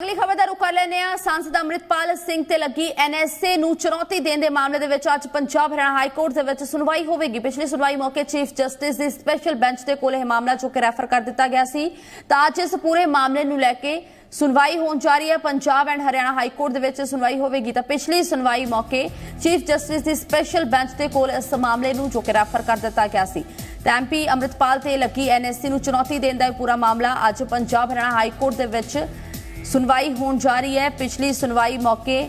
ਅਗਲੀ ਖਬਰ ਦਾ ਰੁਖ ਕਰ ਲੈਂਦੇ ਆ ਸੰਸਦ ਅੰਮ੍ਰਿਤਪਾਲ ਸਿੰਘ ਤੇ ਲੱਗੀ ਐਨਐਸਏ ਨੂੰ ਚੁਣੌਤੀ ਦੇਣ ਦੇ ਮਾਮਲੇ ਦੇ ਵਿੱਚ ਅੱਜ ਪੰਜਾਬ ਹਰਿਆਣਾ ਹਾਈ ਕੋਰਟ ਦੇ ਵਿੱਚ ਸੁਣਵਾਈ ਹੋਵੇਗੀ। ਪਿਛਲੀ ਸੁਣਵਾਈ ਮੌਕੇ ਚੀਫ ਜਸਟਿਸ ਦੀ ਸਪੈਸ਼ਲ ਬੈਂਚ ਦੇ ਕੋਲ ਇਹ ਮਾਮਲਾ ਚੁੱਕ ਕੇ ਰੈਫਰ ਕਰ ਦਿੱਤਾ ਗਿਆ ਸੀ। ਤਾਂ ਅੱਜ ਇਸ ਪੂਰੇ ਮਾਮਲੇ ਨੂੰ ਲੈ ਕੇ ਸੁਣਵਾਈ ਹੋਣ ਜਾ ਰਹੀ ਹੈ। Punjab and Haryana high court ਦੇ ਵਿੱਚ ਸੁਣਵਾਈ ਹੋਵੇਗੀ। ਤਾਂ ਪਿਛਲੀ ਸੁਣਵਾਈ ਮੌਕੇ ਚੀਫ ਜਸਟਿਸ ਦੀ ਸਪੈਸ਼ਲ ਬੈਂਚ ਦੇ ਕੋਲ ਇਸ ਮਾਮਲੇ ਨੂੰ ਜੋ ਕਿ ਰੈਫਰ ਕਰ ਦਿੱਤਾ ਗਿਆ ਸੀ। ਤਾਂ ਐਮਪੀ ਅੰਮ੍ਰਿਤਪਾਲ ਤੇ ਲੱਗੀ ਐਨਐਸਸੀ ਨੂੰ ਚੁਣੌਤੀ ਦੇਣ ਦਾ ਇਹ ਪੂਰਾ ਮਾਮਲਾ ਅੱਜ ਪੰਜਾਬ ਹਰਿਆਣਾ ਹਾਈ ਕੋਰਟ ਦੇ ਵਿੱਚ ਸੁਣਵਾਈ ਹੋਣ ਜਾ ਰਹੀ ਹੈ। ਪਿਛਲੀ ਸੁਣਵਾਈ ਮੌਕੇ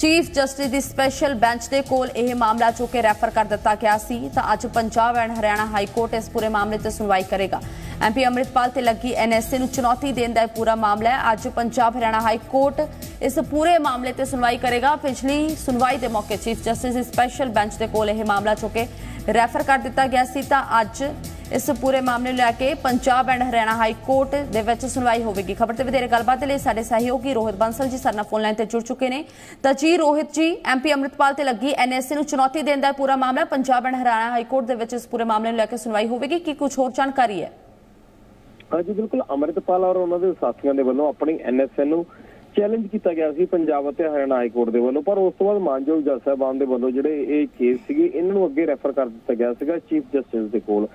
ਚੀਫ ਜਸਟਿਸ ਦੀ ਸਪੈਸ਼ਲ ਬੈਂਚ ਦੇ ਕੋਲ ਇਹ ਮਾਮਲਾ ਜੋ ਕਿ ਰੈਫਰ ਕਰ ਦਿੱਤਾ ਗਿਆ ਸੀ। ਤਾਂ ਅੱਜ Punjab and Haryana high court ਇਸ ਪੂਰੇ ਮਾਮਲੇ ਤੇ ਸੁਣਵਾਈ ਕਰੇਗਾ। ਐਮਪੀ ਅੰਮ੍ਰਿਤਪਾਲ ਤੇ ਲੱਗੀ ਐਨਐਸਏ ਨੂੰ ਚੁਣੌਤੀ ਦੇਣ ਦਾ ਇਹ ਪੂਰਾ ਮਾਮਲਾ ਹੈ। ਅੱਜ ਪੰਜਾਬ ਹਰਿਆਣਾ ਹਾਈ ਕੋਰਟ ਇਸ ਪੂਰੇ ਮਾਮਲੇ ਤੇ ਸੁਣਵਾਈ ਕਰੇਗਾ। ਪਿਛਲੀ ਸੁਣਵਾਈ ਦੇ ਮੌਕੇ ਚੀਫ ਜਸਟਿਸ ਦੀ ਸਪੈਸ਼ਲ ਬੈਂਚ ਦੇ ਕੋਲ ਇਹ ਮਾਮਲਾ ਜੋ ਕਿ ਰੈਫਰ ਕਰ ਦਿੱਤਾ ਗਿਆ ਸੀ। ਤਾਂ ਅੱਜ ਇਸ ਪੂਰੇ ਮਾਮਲੇ ਨੂੰ ਲੈ ਕੇ Punjab and Haryana high court ਦੇ ਵਿੱਚ ਸੁਣਵਾਈ ਹੋਵੇਗੀ। ਖਬਰ ਤੇ ਵਧੇਰੇ ਗੱਲਬਾਤ ਦੇ ਲਈ ਸਾਡੇ ਸਹਿਯੋਗੀ ਰੋਹਿਤ ਬੰਸਲ ਜੀ ਸਾਡੇ ਫੋਨ ਲਾਈਨ ਤੇ ਜੁੜ ਚੁੱਕੇ ਨੇ। ਤਾਂ ਜੀ, ਰੋਹਿਤ ਜੀ ਐਮਪੀ ਅੰਮ੍ਰਿਤਪਾਲ ਤੇ ਲੱਗੀ ਐਨਐਸਏ ਨੂੰ ਚੁਣੌਤੀ ਦੇਣ ਦਾ ਪੂਰਾ ਮਾਮਲਾ Punjab and Haryana high court ਦੇ ਵਿੱਚ ਇਸ ਪੂਰੇ ਮਾਮਲੇ ਨੂੰ ਲੈ ਕੇ ਸੁਣਵਾਈ ਹੋਵੇਗੀ। ਕੀ ਕੁਝ ਹੋਰ ਜਾਣਕਾਰੀ ਹੈ? ਹਾਂਜੀ ਬਿਲਕੁਲ ਅੰਮ੍ਰਿਤਪਾਲ ਔਰ ਉਹਨਾਂ ਦੇ ਸਾਥੀਆਂ ਦੇ ਵੱਲੋਂ ਆਪਣੀ ਐਨਐਸਐਨ ਨੂੰ ਚੈਲੰਜ ਕੀਤਾ ਗਿਆ ਸੀ ਪੰਜਾਬ ਅਤੇ ਹਰਿਆਣਾ ਹਾਈ ਕੋਰਟ ਦੇ ਵੱਲੋਂ। ਪਰ ਉਸ ਤੋਂ ਬਾਅਦ ਮਾਨਯੋਗ ਜੱਜ ਸਾਹਿਬਾਨ ਦੇ ਵੱਲੋਂ ਜਿਹੜੇ ਇਹ ਕੇਸ ਸੀਗੇ, ਇਹਨਾਂ ਨੂੰ ਅੱਗੇ ਰੈਫਰ ਕਰ ਦਿੱਤਾ ਗਿਆ ਸੀਗਾ ਚੀਫ ਜਸਟਿਸ ਦੇ ਕੋਲ।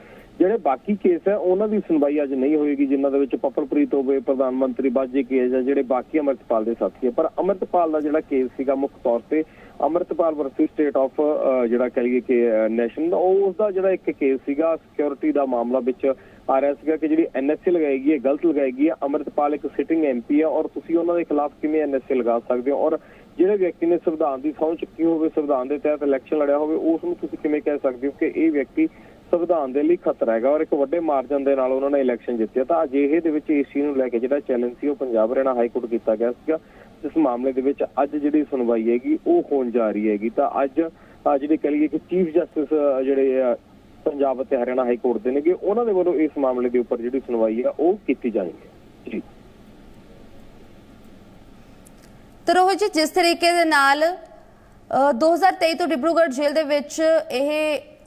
ਜਿਹੜੇ ਬਾਕੀ ਕੇਸ ਹੈ, ਉਹਨਾਂ ਦੀ ਸੁਣਵਾਈ ਅੱਜ ਨਹੀਂ ਹੋਏਗੀ, ਜਿਨ੍ਹਾਂ ਦੇ ਵਿੱਚ ਪਪਲਪ੍ਰੀਤ ਹੋਵੇ, ਪ੍ਰਧਾਨ ਮੰਤਰੀ ਬਾਜੀ ਕੇਸ ਹੈ ਜਿਹੜੇ ਬਾਕੀ ਅੰਮ੍ਰਿਤਪਾਲ ਦੇ ਸਾਥੀ ਹੈ। ਪਰ ਅੰਮ੍ਰਿਤਪਾਲ ਦਾ ਜਿਹੜਾ ਕੇਸ ਸੀਗਾ ਮੁੱਖ ਤੌਰ ਤੇ, ਅੰਮ੍ਰਿਤਪਾਲ ਵਰਸਸ ਸਟੇਟ ਆਫ ਜਿਹੜਾ ਕਹੀਏ ਕਿ ਨੈਸ਼ਨ ਉਹ ਉਸ ਦਾ ਜਿਹੜਾ ਇੱਕ ਕੇਸ ਸੀਗਾ ਸਿਕਿਉਰਿਟੀ ਦਾ ਮਾਮਲਾ ਵਿੱਚ ਆ ਰਿਹਾ ਸੀਗਾ ਕਿ ਜਿਹੜੀ ਐਨਐਸਏ ਲਗਾਈ ਗਈ ਹੈ, ਗਲਤ ਲਗਾਈ ਗਈ ਹੈ। ਅੰਮ੍ਰਿਤਪਾਲ ਇੱਕ ਸਿਟਿੰਗ ਐਮਪੀ ਹੈ ਔਰ ਤੁਸੀਂ ਉਹਨਾਂ ਦੇ ਖਿਲਾਫ ਕਿਵੇਂ ਐਨਐਸਏ ਲਗਾ ਸਕਦੇ ਹੋ? ਔਰ ਜਿਹੜੇ ਵਿਅਕਤੀ ਨੇ ਸੰਵਿਧਾਨ ਦੀ ਸਹੁੰ ਚੁੱਕੀ ਹੋਵੇ, ਸੰਵਿਧਾਨ ਦੇ ਤਹਿਤ ਇਲੈਕਸ਼ਨ ਲੜਿਆ ਹੋਵੇ, ਉਸ ਨੂੰ ਤੁਸੀਂ ਕਿਵੇਂ ਕਹਿ ਸਕਦੇ ਹੋ ਕਿ ਇਹ ਵਿਅਕਤੀ ਸੰਵਿਧਾਨ ਦੇ ਲਈ ਖਤਰਾ ਹੈਗਾ ਔਰ ਇੱਕ ਵੱਡੇ ਮਾਰਜਨ ਦੇ ਨਾਲ ਉਹਨਾਂ ਨੇ ਇਲੈਕਸ਼ਨ ਜਿੱਤਿਆ ਤਾਂ ਅਜਿਹੇ ਦੇ ਵਿੱਚ ਇਸ ਨੂੰ ਲੈ ਕੇ ਜਿਹੜਾ ਚੈਲੰਜ ਸੀ ਉਹ ਪੰਜਾਬ ਹਰਿਆਣਾ ਹਾਈ ਕੋਰਟ ਕੀਤਾ ਗਿਆ ਸੀਗਾ। ਇਸ ਮਾਮਲੇ ਦੇ ਵਿੱਚ ਅੱਜ ਜਿਹੜੀ ਸੁਣਵਾਈ ਹੈਗੀ ਉਹ ਹੋਣ ਜਾ ਰਹੀ ਹੈਗੀ। ਤਾਂ ਅੱਜ ਅਹ ਜਿਹੜੀ ਕਹ ਕਿ ਚੀਫ ਜਸਟਿਸ ਜਿਹੜੇ ਪੰਜਾਬ ਅਤੇ ਹਰਿਆਣਾ ਹਾਈ ਕੋਰਟ ਦੇ ਨੇਗੇ ਉਹਨਾਂ ਦੇ ਵੱਲੋਂ ਇਸ ਮਾਮਲੇ ਦੇ ਉੱਪਰ ਜਿਹੜੀ ਸੁਣਵਾਈ ਹੈ ਉਹ ਕੀਤੀ ਜਾਣੀ ਜੀ। ਤਾਂ ਰੋਹਿਤ ਜੀ ਜਿਸ ਤਰੀਕੇ ਦੇ ਨਾਲ ਅ, 2023 ਤੋਂ ਡਿਬਰੂਗੜ੍ਹ ਜੇਲ੍ਹ ਦੇ ਵਿੱਚ ਇਹ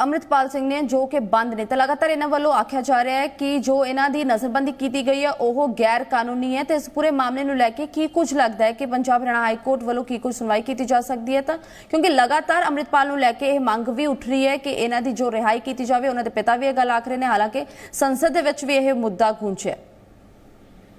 ਅੰਮ੍ਰਿਤਪਾਲ ਸਿੰਘ ਨੇ ਜੋ ਕਿ ਬੰਦ ਨੇ ਤਾਂ ਲਗਾਤਾਰ ਇਹਨਾਂ ਵੱਲੋਂ ਆਖਿਆ ਜਾ ਰਿਹਾ ਹੈ ਕਿ ਜੋ ਇਹਨਾਂ ਦੀ ਨਜ਼ਰਬੰਦੀ ਕੀਤੀ ਗਈ ਹੈ, ਉਹ ਗੈਰ ਕਾਨੂੰਨੀ ਹੈ ਤੇ ਇਸ ਪੂਰੇ ਮਾਮਲੇ ਨੂੰ ਲੈ ਕੇ ਕੀ ਕੁਝ ਲੱਗਦਾ ਹੈ ਕਿ ਪੰਜਾਬ ਹਰਿਆਣਾ ਹਾਈ ਕੋਰਟ ਵੱਲੋਂ ਕੀ ਕੁਝ ਸੁਣਵਾਈ ਕੀਤੀ ਜਾ ਸਕਦੀ ਹੈ ਤਾਂ? ਕਿਉਂਕਿ ਲਗਾਤਾਰ ਅੰਮ੍ਰਿਤਪਾਲ ਨੂੰ ਲੈ ਕੇ ਇਹ ਮੰਗ ਵੀ ਉੱਠ ਰਹੀ ਹੈ ਕਿ ਇਹਨਾਂ ਦੀ ਜੋ ਰਿਹਾਈ ਕੀਤੀ ਜਾਵੇ, ਉਹਨਾਂ ਦੇ ਪਿਤਾ ਵੀ ਇਹ ਗੱਲ ਆਖ ਰਹੇ ਨੇ, ਹਾਲਾਂਕਿ ਸੰਸਦ ਦੇ ਵਿੱਚ ਵੀ ਇਹ ਮੁੱਦਾ ਗੂੰਜਿਆ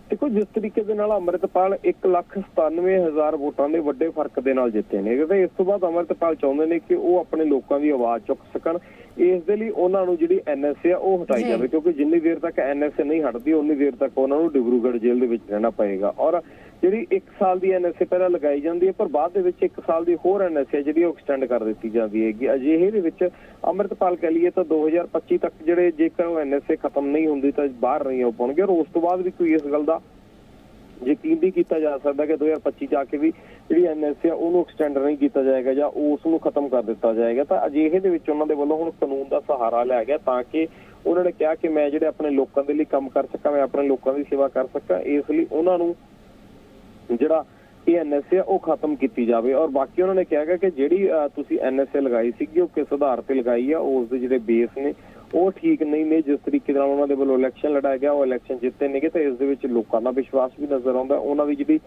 ਦੇਖੋ, ਜਿਸ ਤਰੀਕੇ ਦੇ ਨਾਲ ਅੰਮ੍ਰਿਤਪਾਲ 197000 ਵੋਟਾਂ ਦੇ ਵੱਡੇ ਫ਼ਰਕ ਦੇ ਨਾਲ ਜਿੱਤੇ ਨੇ, ਤੇ ਇਸ ਤੋਂ ਬਾਅਦ ਅੰਮ੍ਰਿਤਪਾਲ ਚਾਹੁੰਦੇ ਨੇ ਕਿ ਉਹ ਆਪਣੇ ਲੋਕਾਂ ਦੀ ਆਵਾਜ਼ ਚੁੱਕ ਸਕਣ। ਇਸ ਦੇ ਲਈ ਉਹਨਾਂ ਨੂੰ ਜਿਹੜੀ ਐਨਐਸਏ ਆ ਉਹ ਹਟਾਈ। ਜਾਵੇ ਕਿਉਂਕਿ ਜਿੰਨੀ ਦੇਰ ਤੱਕ ਐਨਐਸਏ ਨਹੀਂ ਹਟਦੀ ਉਨੀ ਦੇਰ ਤੱਕ ਉਹਨਾਂ ਨੂੰ ਡਿਬਰੂਗੜ੍ਹ ਜੇਲ੍ਹ ਦੇ ਵਿੱਚ ਰਹਿਣਾ ਪਏਗਾ ਔਰ ਜਿਹੜੀ 1 ਸਾਲ ਦੀ ਐਨਐਸਏ ਪਹਿਲਾਂ ਲਗਾਈ ਜਾਂਦੀ ਹੈ ਪਰ ਬਾਅਦ ਦੇ ਵਿੱਚ 1 ਸਾਲ ਦੀ ਹੋਰ ਐਨਐਸਏ ਜਿਹੜੀ ਉਹ ਐਕਸਟੈਂਡ ਕਰ ਦਿੱਤੀ ਜਾਂਦੀ ਹੈਗੀ ਅਜਿਹੇ ਦੇ ਵਿੱਚ ਅੰਮ੍ਰਿਤਪਾਲ ਕਹ ਲਈਏ ਤਾਂ 2025 ਤੱਕ ਜਿਹੜੇ ਜੇਕਰ ਉਹ ਐਨਐਸਏ ਖਤਮ ਨਹੀਂ ਹੁੰਦੀ ਤਾਂ ਬਾਹਰ ਨਹੀਂ ਹੋ ਪਾਉਣਗੇ ਔਰ ਉਸ ਤੋਂ ਬਾਅਦ ਵੀ ਕੋਈ ਇਸ ਗੱਲ ਦਾ ਯਕੀਨ ਵੀ ਕੀਤਾ ਜਾ ਸਕਦਾ ਕਿ 2025 ਚ ਆ ਕੇ ਵੀ ਜਿਹੜੀ ਐਨਐਸਏ ਆ ਉਹਨੂੰ ਐਕਸਟੈਂਡ ਨਹੀਂ ਕੀਤਾ ਜਾਏਗਾ ਜਾਂ ਉਸ ਨੂੰ ਖਤਮ ਕਰ ਦਿੱਤਾ ਜਾਏਗਾ ਤਾਂ ਅਜਿਹੇ ਦੇ ਵਿੱਚ ਉਹਨਾਂ ਦੇ ਵੱਲੋਂ ਹੁਣ ਕਾਨੂੰਨ ਦਾ ਸਹਾਰਾ ਲਿਆ ਗਿਆ ਤਾਂ ਕਿ ਉਹਨਾਂ ਨੇ ਕਿਹਾ ਕਿ ਮੈਂ ਜਿਹੜੇ ਆਪਣੇ ਲੋਕਾਂ ਦੇ ਲਈ ਕੰਮ ਕਰ ਸਕਾਂ ਮੈਂ ਆਪਣੇ ਲੋਕਾਂ ਦੀ ਸੇਵਾ ਕਰ ਸਕਾਂ ਇਸ ਲਈ ਉਹਨਾਂ ਨੂੰ ਜਿਹੜਾ ਇਹ ਐਨਐਸਏ ਉਹ ਖਤਮ ਕੀਤੀ ਜਾਵੇ। ਔਰ ਬਾਕੀ ਉਹਨਾਂ ਨੇ ਕਿਹਾ ਗਿਆ ਕਿ ਜਿਹੜੀ ਅਹ, ਤੁਸੀਂ ਐਨਐਸਏ ਲਗਾਈ ਸੀਗੀ ਉਹ ਕਿਸ ਆਧਾਰ ਤੇ ਲਗਾਈ ਆ ਉਸ ਦੇ ਜਿਹੜੇ ਬੇਸ ਨੇ ਉਹ ਠੀਕ ਨਹੀਂ ਨੇ, ਜਿਸ ਤਰੀਕੇ ਨਾਲ ਉਹਨਾਂ ਦੇ ਵੱਲੋਂ ਇਲੈਕਸ਼ਨ ਲੜਾਇਆ ਗਿਆ, ਉਹ ਇਲੈਕਸ਼ਨ ਜਿੱਤੇ ਨੇਗੇ, ਤਾਂ ਇਸ ਦੇ ਵਿੱਚ ਲੋਕਾਂ ਦਾ ਵਿਸ਼ਵਾਸ ਵੀ ਨਜ਼ਰ ਆਉਂਦਾ ਉਹਨਾਂ ਦੀ ਜਿਹੜੀ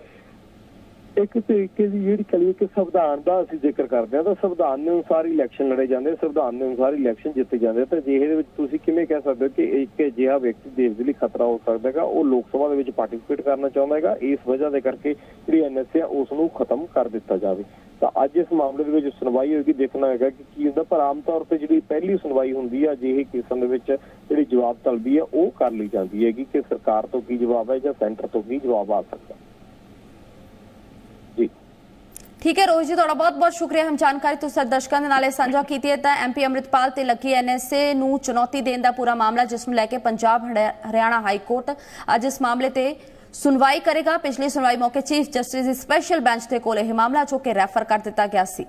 ਇੱਕ ਤਰੀਕੇ ਦੀ ਜਿਹੜੀ ਕਲੀਏ ਕਿ ਸੰਵਿਧਾਨ ਦਾ ਅਸੀਂ ਜ਼ਿਕਰ ਕਰਦੇ ਹਾਂ, ਤਾਂ ਸੰਵਿਧਾਨ ਦੇ ਅਨੁਸਾਰ ਇਲੈਕਸ਼ਨ ਲੜੇ ਜਾਂਦੇ ਸੰਵਿਧਾਨ ਦੇ ਅਨੁਸਾਰ ਇਲੈਕਸ਼ਨ ਜਿੱਤੇ ਜਾਂਦੇ ਤਾਂ ਜਿਹੇ ਦੇ ਵਿੱਚ ਤੁਸੀਂ ਕਿਵੇਂ ਕਹਿ ਸਕਦੇ ਹੋ ਕਿ ਇੱਕ ਅਜਿਹਾ ਵਿਅਕਤੀ ਦੇਸ਼ ਦੇ ਲਈ ਖਤਰਾ ਹੋ ਸਕਦਾ ਹੈਗਾ, ਉਹ ਲੋਕ ਸਭਾ ਦੇ ਵਿੱਚ ਪਾਰਟਿਸਿਪੇਟ ਕਰਨਾ ਚਾਹੁੰਦਾ ਹੈਗਾ, ਇਸ ਵਜ੍ਹਾ ਦੇ ਕਰਕੇ ਜਿਹੜੀ ਐਨਐਸਏ ਆ, ਉਸ ਨੂੰ ਖਤਮ ਕਰ ਦਿੱਤਾ ਜਾਵੇ। ਤਾਂ ਅੱਜ ਇਸ ਮਾਮਲੇ ਦੇ ਵਿੱਚ ਸੁਣਵਾਈ ਹੋਏਗੀ, ਦੇਖਣਾ ਹੈਗਾ ਕਿ ਕੀ ਹੁੰਦਾ, ਪਰ ਆਮ ਤੌਰ ਤੇ ਜਿਹੜੀ ਪਹਿਲੀ ਸੁਣਵਾਈ ਹੁੰਦੀ ਹੈ ਅਜਿਹੇ ਕੇਸਾਂ ਦੇ ਵਿੱਚ ਜਿਹੜੀ ਜਵਾਬ ਤਲਬੀ ਹੈ ਉਹ ਕਰ ਲਈ ਜਾਂਦੀ ਹੈਗੀ ਕਿ ਸਰਕਾਰ ਤੋਂ ਕੀ ਜਵਾਬ ਹੈ ਜਾਂ ਸੈਂਟਰ ਤੋਂ ਕੀ ਜਵਾਬ ਆ ਸਕਦਾ। ਜੀ। ਠੀਕ ਹੈ ਰੋਹਿਤ ਜੀ, ਤੁਹਾਡਾ ਬਹੁਤ ਬਹੁਤ ਸ਼ੁਕਰੀਆ। ਹਮ ਜਾਣਕਾਰੀ ਤੁਸੀਂ ਦਰਸ਼ਕਾਂ ਦੇ ਨਾਲ ਸਾਂਝਾ ਕੀਤੀ ਹੈ। ਤਾਂ ਐਮਪੀ ਅੰਮ੍ਰਿਤਪਾਲ ਤੇ ਲੱਗੀ ਐਨਐਸਏ ਨੂੰ ਚੁਣੌਤੀ ਦੇਣ ਦਾ ਪੂਰਾ ਮਾਮਲਾ, ਜਿਸ ਨੂੰ ਲੈ ਕੇ ਪੰਜਾਬ ਹਰਿਆਣਾ ਹਾਈ ਕੋਰਟ ਅੱਜ ਇਸ ਮਾਮਲੇ ਤੇ ਸੁਣਵਾਈ ਕਰੇਗਾ। ਪਿਛਲੀ ਸੁਣਵਾਈ ਮੌਕੇ ਚੀਫ ਜਸਟਿਸ ਦੀ ਸਪੈਸ਼ਲ ਬੈਂਚ ਦੇ ਕੋਲ ਇਹ ਮਾਮਲਾ ਚੁੱਕ ਕੇ ਰੈਫਰ ਕਰ ਦਿੱਤਾ ਗਿਆ ਸੀ।